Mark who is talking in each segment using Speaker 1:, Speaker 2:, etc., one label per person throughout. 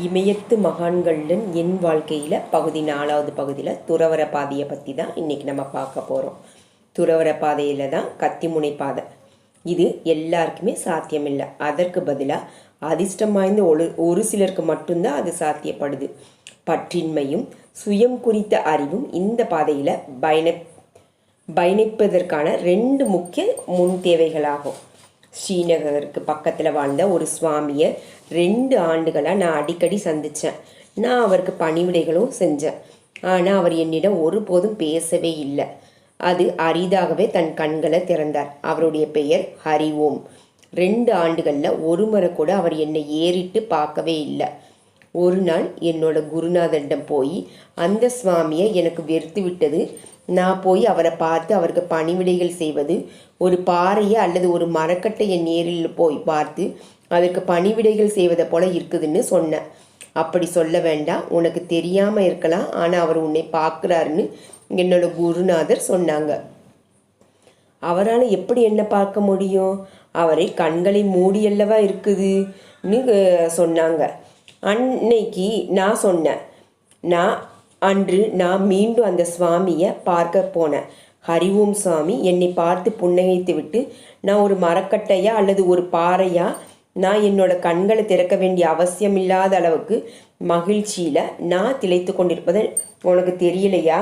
Speaker 1: இமயத்து மகான்களுடன் என் வாழ்க்கையில் பகுதி நாலாவது பகுதியில் துறவர பாதையை பற்றி தான் இன்றைக்கி நம்ம பார்க்க போகிறோம் துறவர பாதையில் தான் கத்திமுனை பாதை. இது எல்லாருக்குமே சாத்தியமில்லை. அதற்கு பதிலாக அதிர்ஷ்டம் வாய்ந்த ஒரு ஒரு சிலருக்கு மட்டும்தான் அது சாத்தியப்படுது. பற்றின்மையும் சுயம் குறித்த அறிவும் இந்த பாதையில் பயண பயணிப்பதற்கான ரெண்டு முக்கிய முன் தேவைகளாகும். ஸ்ரீநகருக்கு பக்கத்தில் வாழ்ந்த ஒரு சுவாமியை ரெண்டு ஆண்டுகளாக நான் அடிக்கடி சந்தித்தேன் நான் அவருக்கு பணிவிடைகளும் செஞ்சேன். ஆனால் அவர் என்னிடம் ஒருபோதும் பேசவே இல்லை. அது அரிதாகவே தன் கண்களை திறந்தார். அவருடைய பெயர் ஹரி ஓம். ரெண்டு ஆண்டுகளில் ஒரு முறை கூட அவர் என்னை ஏறிட்டு பார்க்கவே இல்லை. ஒரு நாள் என்னோட குருநாதனிடம் போய் அந்த சுவாமியை எனக்கு வெறுத்து விட்டது. நான் போய் அவரை பார்த்து அவருக்கு பணிவிடைகள் செய்வது ஒரு பாறையை அல்லது ஒரு மரக்கட்டையை நேரில் போய் பார்த்து அதற்கு பணிவிடைகள் செய்வதை போல இருக்குதுன்னு சொன்னேன். அப்படி சொல்ல வேண்டாம் உனக்கு தெரியாமல் இருக்கலாம் ஆனால் அவர் உன்னை பார்க்குறாருன்னு என்னோட குருநாதர் சொன்னாங்க. அவரால் எப்படி என்ன பார்க்க முடியும்? அவரை கண்களை மூடியல்லவா இருக்குதுன்னு சொன்னாங்க. அன்னைக்கு நான் சொன்னேன் நான் அன்று நான் மீண்டும் அந்த சுவாமியை பார்க்க போனேன் ஹரிவோம் சுவாமி என்னை பார்த்து புன்னகைத்து விட்டு நான் ஒரு மரக்கட்டையா அல்லது ஒரு பாறையா? நான் என்னோட கண்களை திறக்க வேண்டிய அவசியம் இல்லாத அளவுக்கு மகிழ்ச்சியில் நான் திளைத்து கொண்டிருப்பது உனக்கு தெரியலையா?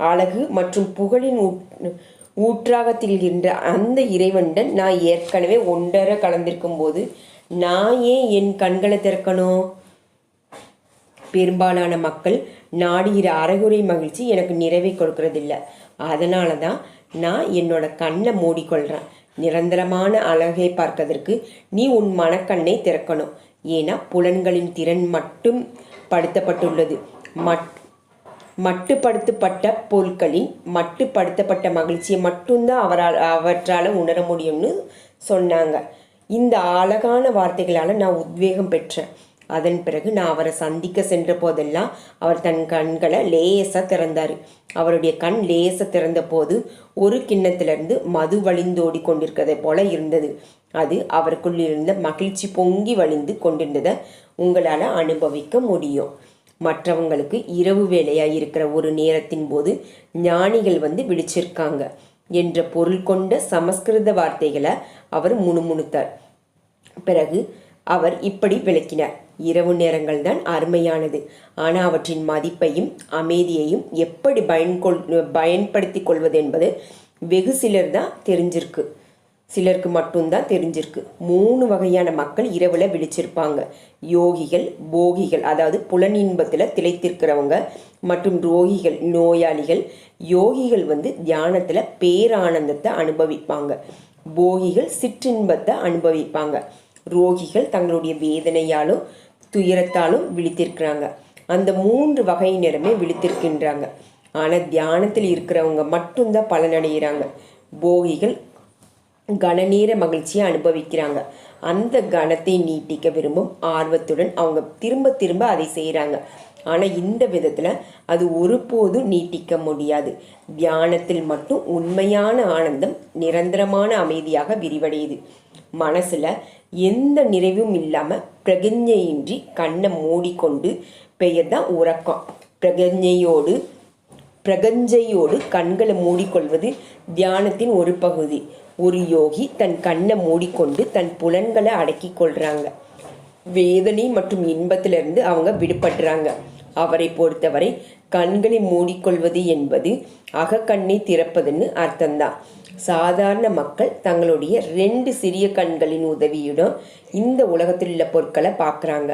Speaker 1: அழகு மற்றும் புகழின் ஊட்- ஊற்றாக திகழ்கின்ற அந்த இறைவனுடன் நான் ஏற்கனவே ஒன்றரை கலந்திருக்கும் போது நான் ஏன் என் கண்களை திறக்கணும்? பெரும்பாலான மக்கள் நாடுகிற அறகுறை மகிழ்ச்சி எனக்கு நிறைவை கொடுக்கறதில்ல. அதனால தான் நான் என்னோட கண்ணை மூடிக்கொள்கிறேன் நிரந்தரமான அழகை பார்ப்பதற்கு நீ உன் மனக்கண்ணை திறக்கணும். ஏன்னா புலன்களின் திறன் மட்டும் படுத்தப்பட்டுள்ளது. மட் மட்டுப்படுத்தப்பட்ட பொருட்களின் மட்டுப்படுத்தப்பட்ட மகிழ்ச்சியை மட்டும்தான் அவரால் அவற்றால் உணர முடியும்னு சொன்னாங்க. இந்த அழகான வார்த்தைகளால் நான் உத்வேகம் பெற்றேன். அதன் பிறகு நான் அவரை சந்திக்க சென்ற போதெல்லாம் அவர் தன் கண்களை லேசாக திறந்தார். அவருடைய கண் லேசாக திறந்த போது ஒரு கிண்ணத்திலிருந்து மது வழிந்தோடி கொண்டிருக்கிறதை போல இருந்தது. அது அவருக்குள் இருந்த மகிழ்ச்சி பொங்கி வழிந்து கொண்டிருந்ததை உங்களால் அனுபவிக்க முடியும். மற்றவங்களுக்கு இரவு வேலையாக இருக்கிற ஒரு நேரத்தின் போது ஞானிகள் வந்து விழிச்சிருக்காங்க என்ற பொருள் கொண்ட சமஸ்கிருத வார்த்தைகளை அவர் முணுமுணுத்தார். பிறகு அவர் இப்படி விளக்கினார். இரவு நேரங்கள் தான் அருமையானது. ஆனால் அவற்றின் மதிப்பையும் அமைதியையும் எப்படி பயன்கொள் பயன்படுத்தி கொள்வது என்பது வெகு சிலர் தான் தெரிஞ்சிருக்கு. சிலருக்கு மட்டும்தான் தெரிஞ்சிருக்கு. மூணு வகையான மக்கள் இரவில் விழிச்சிருப்பாங்க. யோகிகள் போகிகள் அதாவது புலன் இன்பத்தில் திளைத்திருக்கிறவங்க மற்றும் ரோகிகள் நோயாளிகள். யோகிகள் வந்து தியானத்தில் பேரானந்தத்தை அனுபவிப்பாங்க. போகிகள் சிற்றின்பத்தை அனுபவிப்பாங்க. ரோகிகள் தங்களுடைய வேதனையாலும் துயரத்தாலும் விழித்திருக்கிறாங்க. அந்த மூன்று வகையினருமே விழித்திருக்கின்றாங்க. ஆனால் தியானத்தில் இருக்கிறவங்க மட்டும்தான் பலனடைகிறாங்க. போகிகள் கனநீர மகிழ்ச்சியை அனுபவிக்கிறாங்க. அந்த கணத்தை நீட்டிக்க விரும்பும் ஆர்வத்துடன் அவங்க திரும்ப திரும்ப அதை செய்கிறாங்க ஆனால் இந்த விதத்தில் அது ஒருபோதும் நீட்டிக்க முடியாது. தியானத்தில் மட்டும் உண்மையான ஆனந்தம் நிரந்தரமான அமைதியாக விரிவடையுது. மனசில் எந்த நிறைவும் இல்லாமல் பிரகஞ்சையின்றி கண்ணை மூடிக்கொண்டு பெயர் தான் உறக்கம். பிரகஞ்சையோடு பிரகஞ்சையோடு கண்களை மூடிக்கொள்வது தியானத்தின் ஒரு பகுதி. ஒரு யோகி தன் கண்ணை மூடிக்கொண்டு தன் புலன்களை அடக்கி கொள்றாங்க. வேதனை மற்றும் இன்பத்திலிருந்து அவங்க விடுபடுறாங்க. அவரை பொறுத்தவரை கண்களை மூடிக்கொள்வது என்பது அகக்கண்ணை திறப்பதுன்னு அர்த்தம்தான். சாதாரண மக்கள் தங்களுடைய ரெண்டு சிறிய கண்களின் உதவியுடன் இந்த உலகத்தில் உள்ள பொருட்களை பார்க்குறாங்க.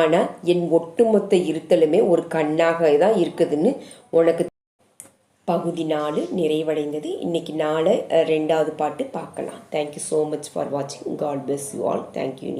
Speaker 1: ஆனால் என் ஒட்டுமொத்த இருத்தலுமே ஒரு கண்ணாக தான் இருக்குதுன்னு உனக்கு பகுதி நாலு நிறைவடைந்தது. இன்னைக்கு நாளை ரெண்டாவது பாட்டு பார்க்கலாம். Thank you so much for வாட்சிங் God bless you all thank you